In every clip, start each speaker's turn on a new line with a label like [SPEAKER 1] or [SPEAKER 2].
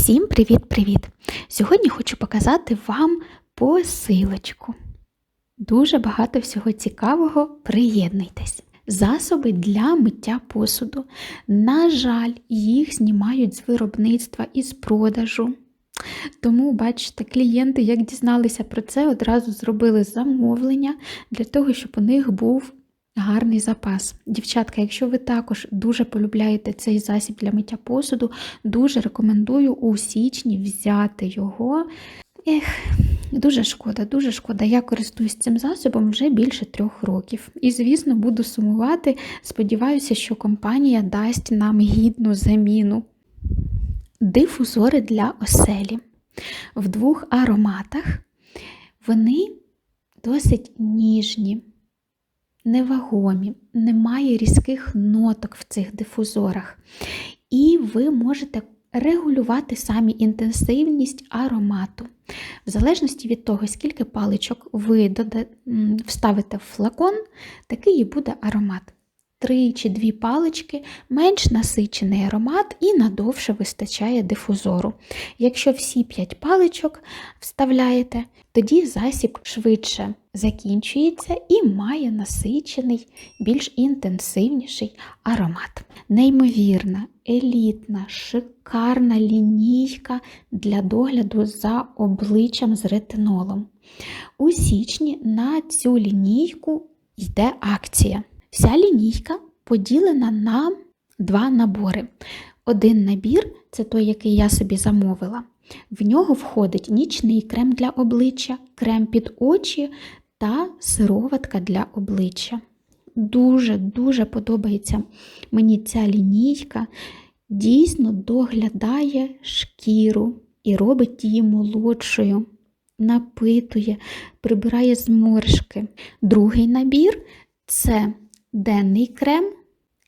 [SPEAKER 1] Всім привіт-привіт! Сьогодні хочу показати вам посилочку. Дуже багато всього цікавого. Приєднуйтесь. Засоби для миття посуду. На жаль, їх знімають з виробництва і з продажу. Тому, бачите, клієнти, як дізналися про це, одразу зробили замовлення для того, щоб у них був гарний запас. Дівчатка, якщо ви також дуже полюбляєте цей засіб для миття посуду, дуже рекомендую у січні взяти його. Ех, дуже шкода, дуже шкода. Я користуюсь цим засобом вже більше трьох років. І, звісно, буду сумувати. Сподіваюся, що компанія дасть нам гідну заміну. Дифузори для оселі. В двох ароматах вони досить ніжні, невагомі, немає різких ноток в цих дифузорах. І ви можете регулювати самі інтенсивність аромату. В залежності від того, скільки паличок ви вставите в флакон, такий і буде аромат. Три чи дві палички, менш насичений аромат і надовше вистачає дифузору. Якщо всі 5 паличок вставляєте, тоді засіб швидше закінчується і має насичений, більш інтенсивніший аромат. Неймовірна, елітна, шикарна лінійка для догляду за обличчям з ретинолом. У січні на цю лінійку йде акція. Вся лінійка поділена на два набори. Один набір це той, який я собі замовила. В нього входить нічний крем для обличчя, крем під очі та сироватка для обличчя. Дуже-дуже подобається мені ця лінійка, дійсно доглядає шкіру і робить її молодшою, напитує, прибирає зморшки. Другий набір це денний крем,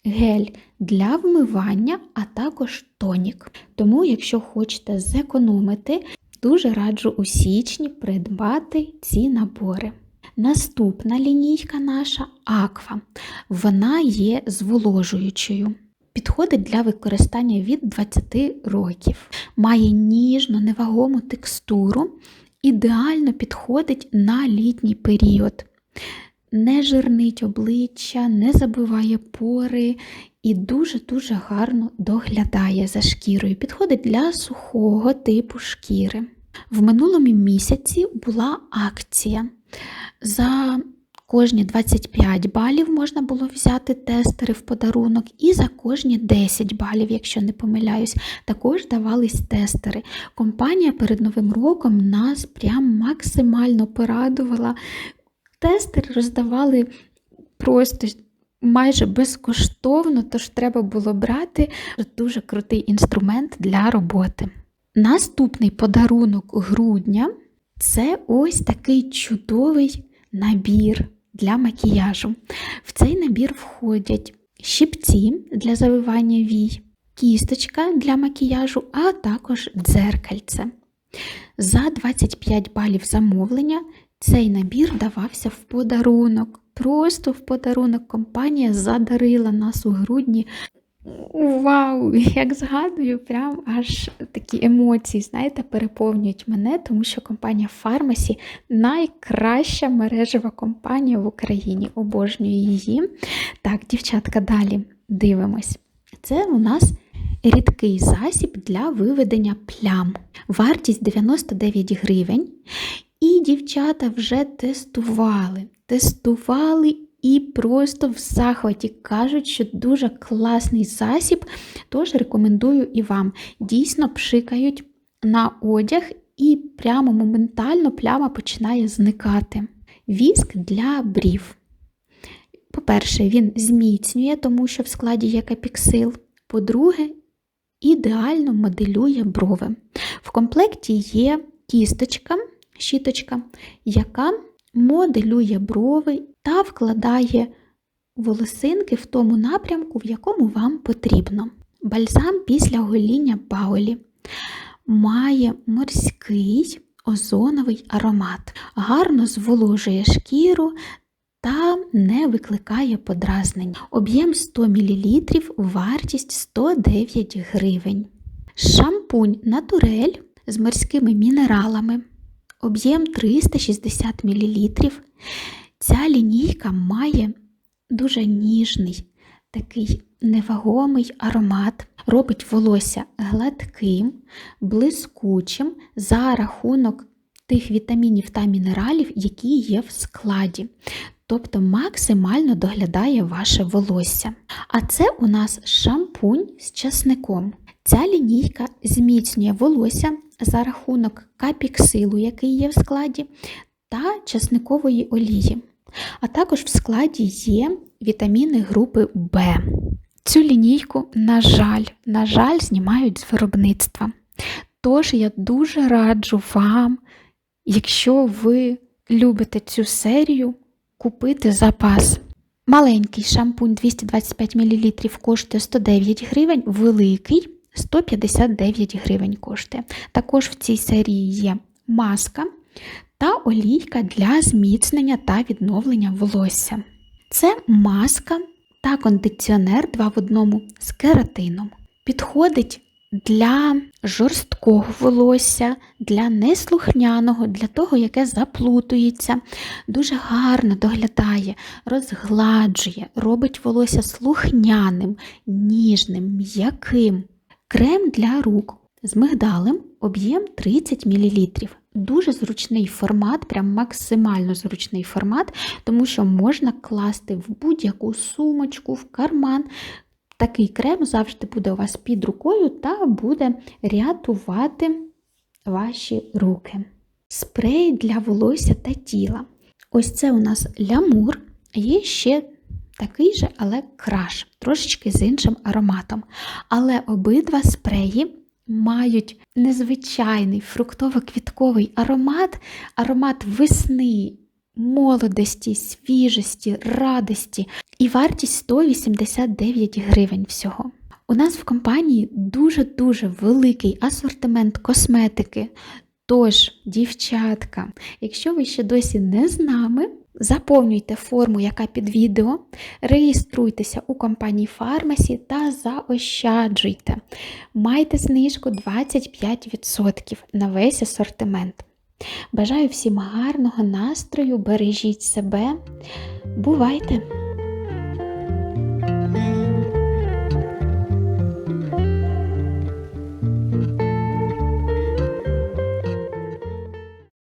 [SPEAKER 1] гель для вмивання, а також тонік. Тому, якщо хочете зекономити, дуже раджу у січні придбати ці набори. Наступна лінійка наша аква. Вона є зволожуючою. Підходить для використання від 20 років. Має ніжно невагому текстуру, ідеально підходить на літній період не жирнить обличчя, не забиває пори і дуже-дуже гарно доглядає за шкірою. Підходить для сухого типу шкіри. В минулому місяці була акція. За кожні 25 балів можна було взяти тестери в подарунок, і за кожні 10 балів, якщо не помиляюсь, також давались тестери. Компанія перед Новим роком нас прям максимально порадувала Тестери роздавали просто майже безкоштовно, тож треба було брати дуже крутий інструмент для роботи. Наступний подарунок грудня це ось такий чудовий набір для макіяжу. В цей набір входять щипці для завивання вій, кісточка для макіяжу, а також дзеркальце. За 25 балів замовлення цей набір давався в подарунок. Просто в подарунок компанія задарила нас у грудні. Вау! Як згадую, прям аж такі емоції, знаєте, переповнюють мене, тому що компанія Фармасі найкраща мережева компанія в Україні. Обожнюю її. Так, дівчатка, далі дивимось. Це у нас рідкий засіб для виведення плям. Вартість 99 гривень. І дівчата вже тестували, тестували і просто в захваті кажуть, що дуже класний засіб, тож рекомендую і вам. Дійсно пшикають на одяг і прямо моментально пляма починає зникати. Віск для брів. По-перше, він зміцнює, тому що в складі є капіксил. По-друге, ідеально моделює брови. В комплекті є кісточка щіточка, яка моделює брови та вкладає волосинки в тому напрямку, в якому вам потрібно. Бальзам після гоління Паулі має морський озоновий аромат, гарно зволожує шкіру та не викликає подразнень. Об'єм 100 мл, вартість 109 гривень. Шампунь натурель з морськими мінералами, об'єм 360 мл. Ця лінійка має дуже ніжний, такий невагомий аромат, робить волосся гладким, блискучим за рахунок тих вітамінів та мінералів, які є в складі. Тобто максимально доглядає ваше волосся. А це у нас шампунь з часником. Ця лінійка зміцнює волосся за рахунок капіксилу, який є в складі, та часникової олії. А також в складі є вітаміни групи В. Цю лінійку, на жаль, на жаль, знімають з виробництва. Тож я дуже раджу вам, якщо ви любите цю серію, купити запас. Маленький шампунь 225 мл коштує 109 гривень, великий 159 гривень коштує. Також в цій серії є маска та олійка для зміцнення та відновлення волосся. Це маска та кондиціонер 2 в одному з кератином. Підходить для жорсткого волосся, для неслухняного, для того, яке заплутується, дуже гарно доглядає, розгладжує, робить волосся слухняним, ніжним, м'яким. Крем для рук з мигдалем об'єм 30 мл. Дуже зручний формат, прям максимально зручний формат, тому що можна класти в будь-яку сумочку, в карман. Такий крем завжди буде у вас під рукою та буде рятувати ваші руки. Спрей для волосся та тіла. Ось це у нас лямур, є ще такий же, але краш, трошечки з іншим ароматом. Але обидва спреї мають незвичайний фруктово-квітковий аромат, аромат весни, молодості, свіжості, радості і вартість 189 гривень всього. У нас в компанії дуже-дуже великий асортимент косметики. Тож, дівчатка, якщо ви ще досі не з нами, заповнюйте форму, яка під відео, реєструйтеся у компанії Фармасі та заощаджуйте. Майте знижку 25% на весь асортимент. Бажаю всім гарного настрою, бережіть себе. Бувайте!